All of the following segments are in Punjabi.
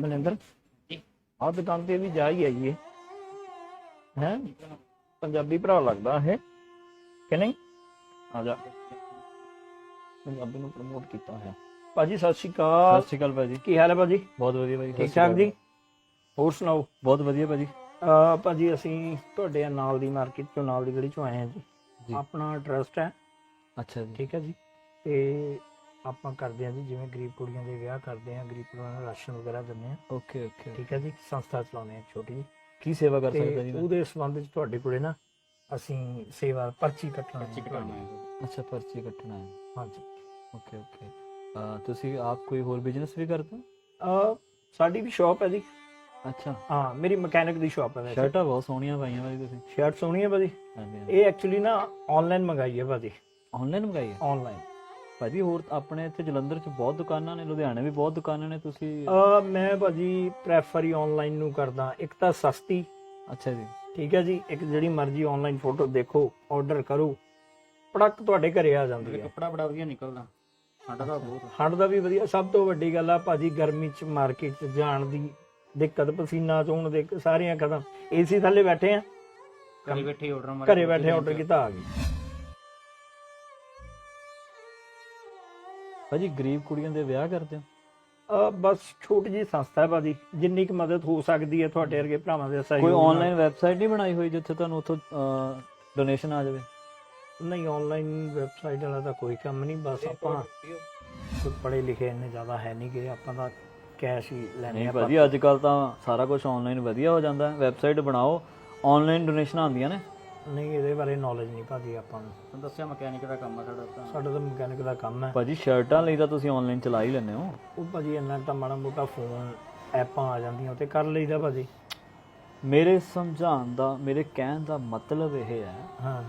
ਮਨਿੰਦਰ? ਆਹ ਦੁਕਾਨ ਤੇ ਵੀ ਜਾ ਹੀ ਆਈਏ। ਹੈ? ਪੰਜਾਬੀ ਭਰਾ ਲੱਗਦਾ ਹੈ ਕਿ ਨਹੀਂ? ਆ ਜਾ। ਪੰਜਾਬੀ ਨੂੰ ਪ੍ਰਮੋਟ ਕੀਤਾ ਹੈ ਭਾਜੀ ਸਤਿ ਸ਼੍ਰੀ ਅਕਾਲ। ਸਤਿ ਸ਼੍ਰੀ ਅਕਾਲ ਭਾਜੀ। ਕੀ ਹਾਲ ਹੈ ਭਾਜੀ? ਬਹੁਤ ਵਧੀਆ ਭਾਜੀ ਠੀਕ ਠਾਕ ਜੀ? ਹੋਰ ਸੁਣਾਓ? ਬਹੁਤ ਵਧੀਆ ਭਾਜੀ। ਅਹ ਭਾਜੀ ਅਸੀਂ ਤੁਹਾਡੇ ਨਾਲ ਦੀ ਮਾਰਕੀਟ ਤੋਂ ਨਾਲ ਦੀ ਗਲੀ ਚੋਂ ਆਏ ਹਾਂ ਜੀ। ਜੀ। ਆਪਣਾ ਟਰਸਟ ਹੈ। ਅੱਛਾ ਜੀ। ਠੀਕ ਹੈ ਜੀ। ਤੇ ਆਪਾਂ ਕਰਦੇ ਹਾਂ ਜੀ ਜਿਵੇਂ ਗਰੀਬ ਕੁੜੀਆਂ ਦੇ ਵਿਆਹ ਕਰਦੇ ਹਾਂ ਗਰੀਬ ਕੁੜੀਆਂ ਨੂੰ ਰਾਸ਼ਨ ਵਗੈਰਾ ਦਿੰਦੇ ਹਾਂ। ਓਕੇ ਓਕੇ ਠੀਕ ਹੈ ਜੀ ਸੰਸਥਾ ਚਲਾਉਂਦੇ ਹਾਂ ਛੋਟੀ ਜੀ ਕੀ ਸੇਵਾ ਕਰ ਸਕਦਾ ਜੀ ਮੈਂ ਉਹਦੇ ਸੰਬੰਧ ਵਿੱਚ ਤੁਹਾਡੇ ਕੋਲੇ ਨਾ ਅਸੀਂ ਸੇਵਾ ਪਰਚੀ ਕੱਟਣਾ ਹੈ। ਅੱਛਾ ਪਰਚੀ ਕੱਟਣਾ ਹੈ। ਹਾਂਜੀ। ਓਕੇ ਓਕੇ ਤੁਸੀਂ ਆਪ ਕੋਈ ਹੋਰ ਬਿਜ਼ਨਸ ਵੀ ਕਰਦੇ ਹੋ? ਸਾਡੀ ਵੀ ਸ਼ਾਪ ਹੈ ਜੀ। ਅੱਛਾ। ਹਾਂ ਮੇਰੀ ਮਕੈਨਿਕ ਦੀ ਸ਼ਾਪ ਹੈ ਵੈਸੇ। ਸ਼ਰਟਾਂ ਬਹੁਤ ਸੋਹਣੀਆਂ ਪਾਈਆਂ ਭਾਜੀ ਤੁਸੀਂ। ਸ਼ਰਟ ਸੋਹਣੀ ਹੈ ਭਾਜੀ ਇਹ ਐਕਚੁਅਲੀ ਨਾ ਆਨਲਾਈਨ ਮੰਗਾਈ ਹੈ ਭਾਜੀ। ਆਨਲਾਈਨ ਮੰਗਾਈ ਹੈ? ਆਨਲਾਈਨ ਭਾਜੀ ਹੋਰ ਆਪਣੇ ਇੱਥੇ ਜਲੰਧਰ 'ਚ ਬਹੁਤ ਦੁਕਾਨਾਂ ਨੇ ਲੁਧਿਆਣੇ ਵੀ ਬਹੁਤ ਦੁਕਾਨਾਂ ਨੇ ਤੁਸੀਂ? ਅਹ ਮੈਂ ਭਾਜੀ ਪ੍ਰੈਫਰ ਹੀ ਆਨਲਾਈਨ ਨੂੰ ਕਰਦਾ। ਇੱਕ ਤਾਂ ਸਸਤੀ। ਅੱਛਾ ਜੀ। ਠੀਕ ਹੈ ਜੀ। ਇੱਕ ਜਿਹੜੀ ਮਰਜ਼ੀ ਆਨਲਾਈਨ ਫੋਟੋ ਦੇਖੋ ਆਰਡਰ ਕਰੋ। ਪ੍ਰੋਡਕਟ ਤੁਹਾਡੇ ਘਰੇ ਆ ਜਾਂਦੀ ਹੈ। ਕੱਪੜਾ ਬੜਾ ਵਧੀਆ ਨਿਕਲਦਾ। ਸਾਡਾ ਤਾਂ ਬਹੁਤ। ਹੰਡ ਦਾ ਵੀ ਵਧੀਆ। ਸਭ ਤੋਂ ਵੱਡੀ ਗੱਲ ਆ ਭਾਜੀ ਗਰਮੀ ਚ ਮਾਰਕੀਟ ਚ ਜਾਣ ਦੀ ਦਿੱਕਤ ਪਸੀਨਾ ਚੋਣ ਦੇ ਸਾਰੀਆਂ ਕਦਮ। ਏਸੀ ਥੱਲੇ ਬੈਠੇ ਆ। ਘਰੇ ਬੈਠੇ ਆਰਡਰ ਮਾਰੇ। ਘਰੇ ਬੈਠੇ ਆਰਡਰ ਕੀਤਾ ਆ ਗਈ। ਭਾਜੀ ਗਰੀਬ ਕੁੜੀਆਂ ਦੇ ਵਿਆਹ ਕਰਦੇ ਹੋ? ਅਹ ਬਸ ਛੋਟੀ ਜੀ ਸੰਸਥਾ ਹੈ ਭਾਜੀ ਜਿੰਨੀ ਕੁ ਮਦਦ ਹੋ ਸਕਦੀ ਹੈ ਤੁਹਾਡੇ ਵਰਗੇ ਭਰਾਵਾਂ ਦੇ ਸਹਿਯੋਗ ਕੋਈ ਨਾਲ। ਆਨਲਾਈਨ ਵੈਬਸਾਈਟ ਨਹੀਂ ਬਣਾਈ ਹੋਈ ਜਿੱਥੇ ਤੁਹਾਨੂੰ ਉੱਥੋਂ ਡੋਨੇਸ਼ਨ ਆ ਜਾਵੇ? ਨਹੀਂ ਆਨਲਾਈਨ ਵੈਬਸਾਈਟ ਵਾਲਾ ਤਾਂ ਕੋਈ ਕੰਮ ਨਹੀਂ ਬਸ ਆਪਾਂ ਕੋਈ ਪੜੇ ਲਿਖੇ ਇੰਨੇ ਜ਼ਿਆਦਾ ਹੈ ਨਹੀਂ ਕਿ ਆਪਾਂ ਤਾਂ ਕੈਸ਼ ਹੀ ਲੈਣੇ ਨਹੀਂ ਭਾਜੀ ਅੱਜ ਕੱਲ ਤਾਂ ਸਾਰਾ ਕੁਝ ਆਨਲਾਈਨ ਵਧੀਆ ਹੋ ਜਾਂਦਾ ਹੈ। ਵੈਬਸਾਈਟ ਬਣਾਓ ਆਨਲਾਈਨ ਡੋਨੇਸ਼ਨ ਆਉਂਦੀਆਂ ਨੇ। ਨਹੀਂ ਇਹਦੇ ਬਾਰੇ ਨੌਲੇਜ ਨਹੀਂ ਭਾਜੀ ਆਪਾਂ ਨੂੰ। ਤੁਹਾਨੂੰ ਦੱਸਿਆ ਮਕੈਨਿਕ ਦਾ ਕੰਮ ਆ ਸਾਡਾ ਤਾਂ। ਸਾਡਾ ਤਾਂ ਮਕੈਨਿਕ ਦਾ ਕੰਮ ਹੈ। ਭਾਜੀ ਸ਼ਰਟਾਂ ਲਈ ਤਾਂ ਤੁਸੀਂ ਆਨਲਾਈਨ ਚਲਾ ਹੀ ਲੈਂਦੇ ਹੋ। ਉਹ ਭਾਜੀ ਇੰਨਾ ਕੁ ਤਾਂ ਮਾੜਾ ਮੋਟਾ ਫੋਨ ਐਪਾਂ ਆ ਜਾਂਦੀਆਂ ਉਹ ਤੇ ਕਰ ਲਈਦਾ ਭਾਜੀ। ਮੇਰੇ ਸਮਝਾਉਣ ਦਾ ਮੇਰੇ ਕਹਿਣ ਦਾ ਮਤਲਬ ਇਹ ਹੈ ਹਾਂ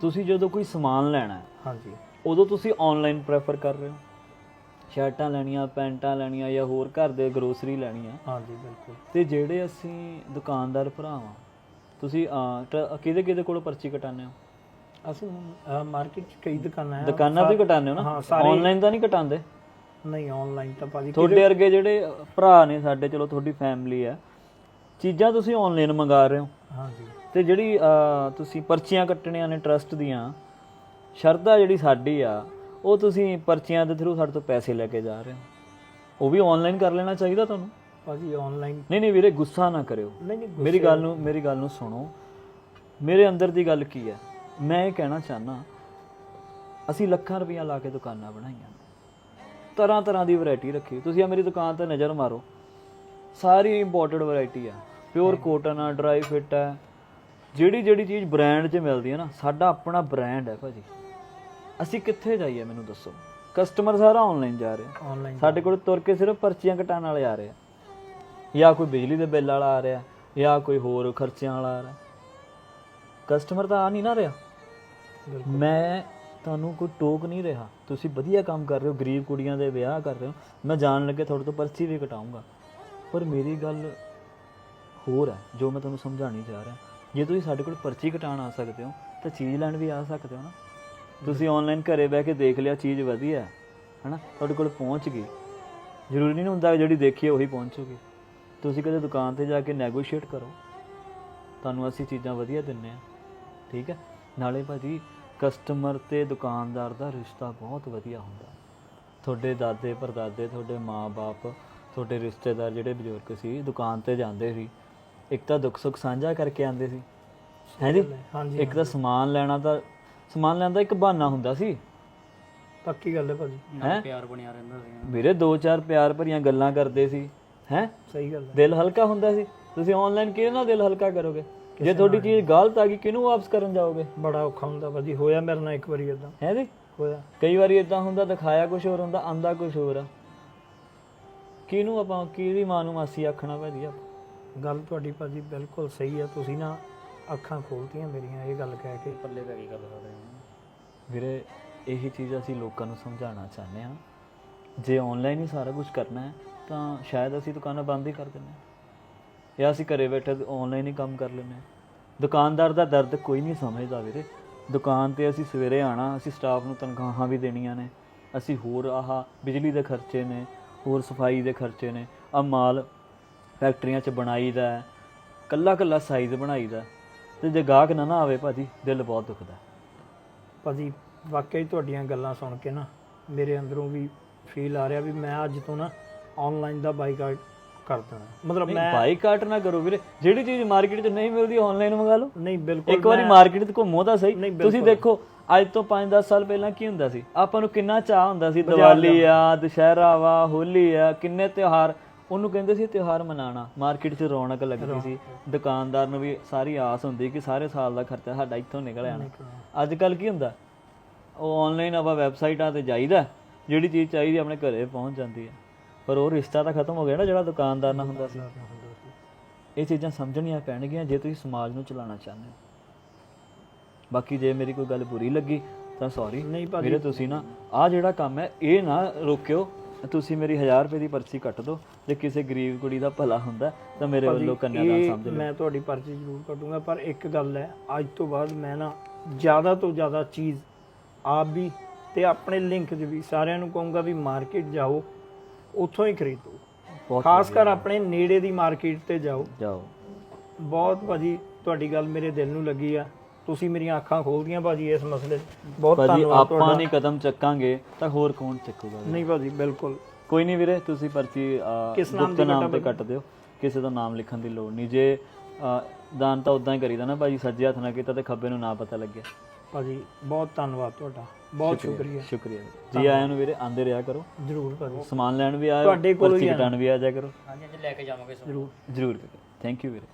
ਤੁਸੀਂ ਜਦੋਂ ਕੋਈ ਸਮਾਨ ਲੈਣਾ ਹੈ ਹਾਂਜੀ। ਉਦੋਂ ਤੁਸੀਂ ਆਨਲਾਈਨ ਪ੍ਰੈਫਰ ਕਰ ਰਹੇ ਹੋ? ਸ਼ਰਟਾਂ ਲੈਣੀਆਂ ਪੈਂਟਾਂ ਲੈਣੀਆਂ ਜਾਂ ਹੋਰ ਘਰ ਦੇ ਗਰੋਸਰੀ ਲੈਣੀਆਂ? ਹਾਂਜੀ ਬਿਲਕੁਲ। ਤੇ ਜਿਹੜੇ ਅਸੀਂ ਦੁਕਾਨਦਾਰ ਭਰਾਵਾਂ ਤੁਸੀਂ ਕਿਹਦੇ ਕਿਹਦੇ ਕੋਲੋਂ ਪਰਚੀ ਕਟਾਉਂਦੇ ਹੋ? ਅਸੀਂ ਮਾਰਕੀਟ 'ਚ ਕਈ ਦੁਕਾਨਾਂ ਹੈ ਦੁਕਾਨਾਂ ਤੋਂ ਕਟਾਉਂਦੇ ਹੋ ਨਾ? ਸਾਰੇ- ਆਨਲਾਈਨ ਤਾਂ ਨਹੀਂ ਕਟਾਉਂਦੇ? ਨਹੀਂ ਆਨਲਾਈਨ ਤਾਂ ਭਾਜੀ ਤੁਹਾਡੇ ਵਰਗੇ ਜਿਹੜੇ ਭਰਾ ਨੇ ਸਾਡੇ ਚਲੋ ਤੁਹਾਡੀ ਫੈਮਿਲੀ ਹੈ ਚੀਜ਼ਾਂ ਤੁਸੀਂ ਆਨਲਾਈਨ ਮੰਗਾ ਰਹੇ ਹੋ। ਹਾਂਜੀ। ਤੇ ਜਿਹੜੀ ਤੁਸੀਂ ਪਰਚੀਆਂ ਕੱਟਣੀਆਂ ਨੇ ਟਰਸਟ ਦੀਆਂ ਸ਼ਰਧਾ ਜਿਹੜੀ ਸਾਡੀ ਆ ਉਹ ਤੁਸੀਂ ਪਰਚੀਆਂ ਦੇ ਥਰੂ ਸਾਡੇ ਤੋਂ ਪੈਸੇ ਲੈ ਕੇ ਜਾ ਰਹੇ ਹੋ। ਉਹ ਵੀ ਆਨਲਾਈਨ ਕਰ ਲੈਣਾ ਚਾਹੀਦਾ ਤੁਹਾਨੂੰ? ਭਾਜੀ ਆਨਲਾਈਨ ਨਹੀਂ ਨਹੀਂ ਵੀਰੇ ਗੁੱਸਾ ਨਾ ਕਰਿਓ। ਨਹੀਂ ਨਹੀਂ ਮੇਰੀ ਗੱਲ ਨੂੰ ਮੇਰੀ ਗੱਲ ਨੂੰ ਸੁਣੋ। ਮੇਰੇ ਅੰਦਰ ਦੀ ਗੱਲ ਕੀ ਹੈ? ਮੈਂ ਇਹ ਕਹਿਣਾ ਚਾਹਨਾ ਅਸੀਂ ਲੱਖਾਂ ਰੁਪਈਆ ਲਾ ਕੇ ਦੁਕਾਨਾਂ ਬਣਾਈਆਂ। ਤਰ੍ਹਾਂ ਤਰ੍ਹਾਂ ਦੀ ਵੈਰਾਈਟੀ ਰੱਖੀ। ਤੁਸੀਂ ਆ ਮੇਰੀ ਦੁਕਾਨ ਤੇ ਨਜ਼ਰ ਮਾਰੋ। ਸਾਰੀ ਇੰਪੋਰਟਡ ਵੈਰਾਈਟੀ ਆ ਪਿਓਰ ਕੋਟਨ ਆ ਡਰਾਈ ਫਿੱਟ ਆ ਜਿਹੜੀ ਜਿਹੜੀ ਚੀਜ਼ ਬ੍ਰਾਂਡ 'ਚ ਮਿਲਦੀ ਹੈ ਨਾ ਸਾਡਾ ਆਪਣਾ ਬ੍ਰਾਂਡ ਹੈ ਭਾਜੀ। ਅਸੀਂ ਕਿੱਥੇ ਜਾਈਏ ਮੈਨੂੰ ਦੱਸੋ? ਕਸਟਮਰ ਸਾਰਾ ਆਨਲਾਈਨ ਜਾ ਰਿਹਾ। ਆਨਲਾਈਨ ਸਾਡੇ ਕੋਲ ਤੁਰ ਕੇ ਸਿਰਫ ਪਰਚੀਆਂ ਕਟਾਉਣ ਵਾਲੇ ਆ ਰਹੇ ਆ। ਜਾਂ ਕੋਈ ਬਿਜਲੀ ਦੇ ਬਿੱਲ ਵਾਲਾ ਆ ਰਿਹਾ ਜਾਂ ਕੋਈ ਹੋਰ ਖਰਚਿਆਂ ਵਾਲਾ ਆ ਰਿਹਾ। ਕਸਟਮਰ ਤਾਂ ਆ ਨਹੀਂ ਨਾ ਰਿਹਾ। ਮੈਂ ਤੁਹਾਨੂੰ ਕੋਈ ਟੋਕ ਨਹੀਂ ਰਿਹਾ। ਤੁਸੀਂ ਵਧੀਆ ਕੰਮ ਕਰ ਰਹੇ ਹੋ ਗਰੀਬ ਕੁੜੀਆਂ ਦੇ ਵਿਆਹ ਕਰ ਰਹੇ ਹੋ। ਮੈਂ ਜਾਣ ਲੱਗੇ ਤੁਹਾਡੇ ਤੋਂ ਪਰਚੀ ਵੀ ਕਟਾਉਂਗਾ। ਪਰ ਮੇਰੀ ਗੱਲ ਹੋਰ ਹੈ ਜੋ ਮੈਂ ਤੁਹਾਨੂੰ ਸਮਝਾਣੀ ਚਾਹ ਰਿਹਾ। ਜੇ ਤੁਸੀਂ ਸਾਡੇ ਕੋਲ ਪਰਚੀ ਕਟਾਉਣ ਆ ਸਕਦੇ ਹੋ ਤਾਂ ਚੀਜ਼ ਲੈਣ ਵੀ ਆ ਸਕਦੇ ਹੋ ਨਾ। ਤੁਸੀਂ ਆਨਲਾਈਨ ਘਰੇ ਬਹਿ ਕੇ ਦੇਖ ਲਿਆ ਚੀਜ਼ ਵਧੀਆ ਹੈ ਹਨਾ? ਤੁਹਾਡੇ ਕੋਲ ਪਹੁੰਚ ਗਈ। ਜ਼ਰੂਰੀ ਨਹੀਂ ਹੁੰਦਾ ਜਿਹੜੀ ਦੇਖੀ ਹੈ ਉਹੀ ਪਹੁੰਚੂਗੀ। ਤੁਸੀਂ ਕਦੇ ਦੁਕਾਨ ਤੇ ਜਾ ਕੇ ਨੈਗੋਸ਼ੀਏਟ ਕਰੋ। ਤੁਹਾਨੂੰ ਅਸੀਂ ਚੀਜ਼ਾਂ ਵਧੀਆ ਦਿੰਨੇ ਆ ਠੀਕ ਹੈ? ਨਾਲੇ ਭਾਜੀ ਕਸਟਮਰ ਤੇ ਦੁਕਾਨਦਾਰ ਦਾ ਰਿਸ਼ਤਾ ਬਹੁਤ ਵਧੀਆ ਹੁੰਦਾ। ਤੁਹਾਡੇ ਦਾਦੇ ਪਰਦਾਦੇ ਤੁਹਾਡੇ ਮਾਪੇ ਤੁਹਾਡੇ ਰਿਸ਼ਤੇਦਾਰ ਜਿਹੜੇ ਬਜ਼ੁਰਗ ਸੀ ਦੁਕਾਨ ਤੇ ਜਾਂਦੇ ਸੀ ਇੱਕ ਤਾਂ ਦੁੱਖ ਸੁੱਖ ਸਾਂਝਾ ਕਰਕੇ ਆਉਂਦੇ ਸੀ। ਹੈ ਜੀ? ਹਾਂਜੀ। ਇੱਕ ਤਾਂ ਸਮਾਨ ਲੈਣਾ ਤਾਂ ਸਮਾਨ ਲੈਣ ਦਾ ਇੱਕ ਬਹਾਨਾ ਹੁੰਦਾ ਸੀ। ਪੱਕੀ ਗੱਲ ਹੈ ਭਾਜੀ। ਹੈਂ? ਪਿਆਰ ਬਣਿਆ ਰਹਿੰਦਾ ਸੀ। ਵੀਰੇ ਦੋ ਚਾਰ ਪਿਆਰ ਭਰੀਆਂ ਗੱਲਾਂ ਕਰਦੇ ਸੀ। ਹੈ? ਸਹੀ ਗੱਲ ਹੈ। ਦਿਲ ਹਲਕਾ ਹੁੰਦਾ ਸੀ। ਤੁਸੀਂ ਆਨਲਾਈਨ ਕਿਹਦੇ ਨਾਲ ਦਿਲ ਹਲਕਾ ਕਰੋਗੇ? ਜੇ ਤੁਹਾਡੀ ਚੀਜ਼ ਗਲਤ ਆ ਗਈ ਕਿਹਨੂੰ ਵਾਪਸ ਕਰਨ ਜਾਓਗੇ? ਬੜਾ ਔਖਾ ਹੁੰਦਾ ਭਾਜੀ ਹੋਇਆ ਮੇਰੇ ਨਾਲ ਇੱਕ ਵਾਰੀ ਇਦਾਂ ਹੈ ਜੀ? ਹੋਇਆ। ਕਈ ਵਾਰੀ ਇਦਾਂ ਹੁੰਦਾ ਦਿਖਾਇਆ ਕੁਝ ਹੋਰ ਹੁੰਦਾ ਆਂਦਾ ਕੁਝ ਹੋਰ ਆ। ਕਿਹਨੂੰ ਆਪਾਂ ਕਿਹਦੀ ਮਾਂ ਨੂੰ ਮਾਸੀ ਆਖਣਾ ਭਾਜੀ ਆਪਾਂ? ਗੱਲ ਤੁਹਾਡੀ ਭਾਜੀ ਬਿਲਕੁਲ ਸਹੀ ਹੈ ਤੁਸੀਂ ਨਾ ਅੱਖਾਂ ਖੋਲਤੀਆਂ ਮੇਰੀਆਂ ਇਹ ਗੱਲ ਕਹਿ ਕੇ। ਪੱਲੇ ਪੈ ਗਈ ਗੱਲ ਸਾਡੇ ਵੀਰੇ ਇਹੀ ਚੀਜ਼ ਅਸੀਂ ਲੋਕਾਂ ਨੂੰ ਸਮਝਾਉਣਾ ਚਾਹੁੰਦੇ ਹਾਂ। ਜੇ ਆਨਲਾਈਨ ਹੀ ਸਾਰਾ ਕੁਝ ਕਰਨਾ ਹੈ ਤਾਂ ਸ਼ਾਇਦ ਅਸੀਂ ਦੁਕਾਨਾਂ ਬੰਦ ਹੀ ਕਰ ਦਿੰਦੇ ਹਾਂ। ਜਾਂ ਅਸੀਂ ਘਰੇ ਬੈਠੇ ਆਨਲਾਈਨ ਹੀ ਕੰਮ ਕਰ ਲੈਂਦੇ ਹਾਂ। ਦੁਕਾਨਦਾਰ ਦਾ ਦਰਦ ਕੋਈ ਨਹੀਂ ਸਮਝਦਾ ਵੀਰੇ। ਦੁਕਾਨ ਤੇ ਅਸੀਂ ਸਵੇਰੇ ਆਣਾ ਅਸੀਂ ਸਟਾਫ ਨੂੰ ਤਨਖਾਹਾਂ ਵੀ ਦੇਣੀਆਂ ਨੇ। ਅਸੀਂ ਹੋਰ ਆਹ ਬਿਜਲੀ ਦੇ ਖਰਚੇ ਨੇ, ਹੋਰ ਸਫ਼ਾਈ ਦੇ ਖਰਚੇ ਨੇ। ਆ ਮਾਲ ਫੈਕਟਰੀਆਂ 'ਚ ਬਣਾਈਦਾ ਹੈ। ਕੱਲਾ ਕੱਲਾ ਸਾਈਜ਼ ਬਣਾਈਦਾ ਤੇ ਜੇ ਗਾਹਕ ਨਾ ਨਾ ਆਵੇ ਭਾਜੀ, ਦਿਲ ਬਹੁਤ ਦੁਖਦਾ ਭਾਜੀ, ਵਾਕਈ ਤੁਹਾਡੀਆਂ ਗੱਲਾਂ ਸੁਣ ਕੇ ਨਾ ਮੇਰੇ ਅੰਦਰੋਂ ਵੀ ਫੀਲ ਆ ਰਿਹਾ ਵੀ ਮੈਂ ਅੱਜ ਤੋਂ ਨਾ ਆਨਲਾਈਨ ਦਾ ਬਾਈਕਾਟ ਕਰ ਦੇਣਾ। ਮਤਲਬ ਮੈਂ ਬਾਈਕਾਟ ਨਾ ਕਰੋ ਵੀਰੇ। ਜਿਹੜੀ ਚੀਜ਼ ਮਾਰਕੀਟ 'ਚ ਨਹੀਂ ਮਿਲਦੀ ਆਨਲਾਈਨ ਮੰਗਾ ਲਓ। ਨਹੀਂ ਬਿਲਕੁਲ ਇੱਕ ਵਾਰੀ ਮਾਰਕੀਟ 'ਚ ਘੁੰਮੋ ਤਾਂ ਸਹੀ। ਤੁਸੀਂ। ਦੇਖੋ ਅੱਜ ਤੋਂ 5-10 ਸਾਲ ਪਹਿਲਾਂ ਕੀ ਹੁੰਦਾ ਸੀ? ਆਪਾਂ ਨੂੰ ਕਿੰਨਾ ਚਾਹ ਹੁੰਦਾ ਸੀ ਦੀਵਾਲੀ ਆ ਦੁਸ਼ਹਿਰਾ ਵਾ ਹੋਲੀ ਆ ਕਿੰਨੇ ਤਿਉਹਾਰ। ਉਹਨੂੰ ਕਹਿੰਦੇ ਸੀ ਤਿਉਹਾਰ ਮਨਾਣਾ ਮਾਰਕੀਟ 'ਚ ਰੌਣਕ ਲੱਗਦੀ ਸੀ। ਦੁਕਾਨਦਾਰ ਨੂੰ ਵੀ ਸਾਰੀ ਆਸ ਹੁੰਦੀ ਕਿ ਸਾਰੇ ਸਾਲ ਦਾ ਖਰਚਾ ਸਾਡਾ ਇੱਥੋਂ ਨਿਕਲ ਆਣਾ। ਅੱਜ ਕੱਲ ਕੀ ਹੁੰਦਾ? ਉਹ ਆਨਲਾਈਨ ਆਪਾਂ ਵੈਬਸਾਈਟਾਂ ਤੇ ਜਾਈਦਾ। ਜਿਹੜੀ ਚੀਜ਼ ਚਾਹੀਦੀ ਆਪਣੇ ਘਰੇ ਪਹੁੰਚ ਜਾਂਦੀ ਹੈ ਪਰ ਉਹ ਰਿਸ਼ਤਾ ਤਾਂ ਖਤਮ ਹੋ ਗਿਆ ਨਾ ਜਿਹੜਾ ਦੁਕਾਨਦਾਰ ਨਾਲ ਹੁੰਦਾ ਸੀ। ਇਹ ਚੀਜ਼ਾਂ ਸਮਝਣੀਆਂ ਪੈਣਗੀਆਂ ਜੇ ਤੁਸੀਂ ਸਮਾਜ ਨੂੰ ਚਲਾਉਣਾ ਚਾਹੁੰਦੇ ਹੋ। ਬਾਕੀ ਜੇ ਮੇਰੀ ਕੋਈ ਗੱਲ ਬੁਰੀ ਲੱਗੀ ਤਾਂ ਸੌਰੀ ਨਹੀਂ ਭਾਜੀ। ਵੀਰੇ ਤੁਸੀਂ ਨਾ ਆ ਜਿਹੜਾ ਕੰਮ ਹੈ ਇਹ ਨਾ ਰੋਕਿਓ। ਤੁਸੀਂ ਮੇਰੀ 1000 ਰੁਪਏ ਦੀ ਪਰਚੀ ਕੱਟ ਦਿਓ। ਜੇ ਕਿਸੇ ਗਰੀਬ ਕੁੜੀ ਦਾ ਭਲਾ ਹੁੰਦਾ ਤਾਂ ਮੇਰੇ ਵੱਲੋਂ ਕੰਨਿਆਦਾਨ ਸਮਝ ਲਓ। ਮੈਂ ਤੁਹਾਡੀ ਪਰਚੀ ਜ਼ਰੂਰ ਕੱਟੂੰਗਾ ਪਰ ਇੱਕ ਗੱਲ ਹੈ ਅੱਜ ਤੋਂ ਬਾਅਦ ਮੈਂ ਨਾ ਜ਼ਿਆਦਾ ਤੋਂ ਜ਼ਿਆਦਾ ਚੀਜ਼ ਆਪ ਵੀ ਤੇ ਆਪਣੇ ਲਿੰਕ 'ਚ ਵੀ ਸਾਰਿਆਂ ਨੂੰ ਕਹੂੰਗਾ ਵੀ ਮਾਰਕੀਟ ਜਾਓ। ਉੱਥੋਂ ਹੀ ਖਰੀਦੋ। ਖਾਸ ਕਰ ਆਪਣੇ ਨੇੜੇ ਦੀ ਮਾਰਕੀਟ ਤੇ ਜਾਓ। ਜਾਓ। ਬਹੁਤ ਭਾਜੀ ਤੁਹਾਡੀ ਗੱਲ ਮੇਰੇ ਦਿਲ ਨੂੰ ਲੱਗੀ ਆ। ਤੁਸੀਂ ਮੇਰੀਆਂ ਅੱਖਾਂ ਖੋਲਦੀਆਂ ਭਾਜੀ ਇਸ ਮਸਲੇ ਬਹੁਤ ਭਾਜੀ ਧੰਨਵਾਦ ਆਪਾਂ ਨਹੀਂ ਕਦਮ ਚੱਕਾਂਗੇ ਤਾਂ ਹੋਰ ਕੌਣ ਚੱਕੂਗਾ ਨਹੀਂ ਭਾਜੀ ਬਿਲਕੁਲ। ਕੋਈ ਨਹੀਂ ਵੀਰੇ ਤੁਸੀਂ ਪਰਚੀ ਕਿਸ ਨਾਮ ਦੀ ਤੇ ਕੱਟ ਦਿਓ। ਕਿਸੇ ਦਾ ਨਾਮ ਲਿਖਣ ਦੀ ਲੋੜ ਨਹੀਂ। ਜੇ ਦਾਨ ਤਾਂ ਉਦਾਂ ਹੀ ਕਰੀਦਾ ਨਾ ਭਾਜੀ ਸੱਜੇ ਹੱਥ ਨਾਲ ਕੀਤਾ ਤੇ ਖੱਬੇ ਨੂੰ ਨਾ ਪਤਾ ਲੱਗਿਆ। ਭਾਜੀ ਬਹੁਤ ਧੰਨਵਾਦ ਤੁਹਾਡਾ। ਬਹੁਤ ਸ਼ੁਕਰੀਆ ਸ਼ੁਕਰੀਆ। ਜੀ ਆਇਆਂ ਨੂੰ ਵੀਰੇ ਆਂਦੇ ਰਿਹਾ ਕਰੋ। ਜ਼ਰੂਰ ਭਾਜੀ ਸਮਾਨ ਲੈਣ ਵੀ ਆਇਓ ਤੁਹਾਡੇ ਕੋਲ ਪਰਚੀ। ਕਟਾਉਣ ਵੀ ਆ ਜਾ ਕਰੋ। ਹਾਂਜੀ ਅੱਜ ਲੈ ਕੇ ਜਾਵਾਂਗੇ। ਜ਼ਰੂਰ। ਜ਼ਰੂਰ ਥੈਂਕ ਯੂ ਵੀਰੇ।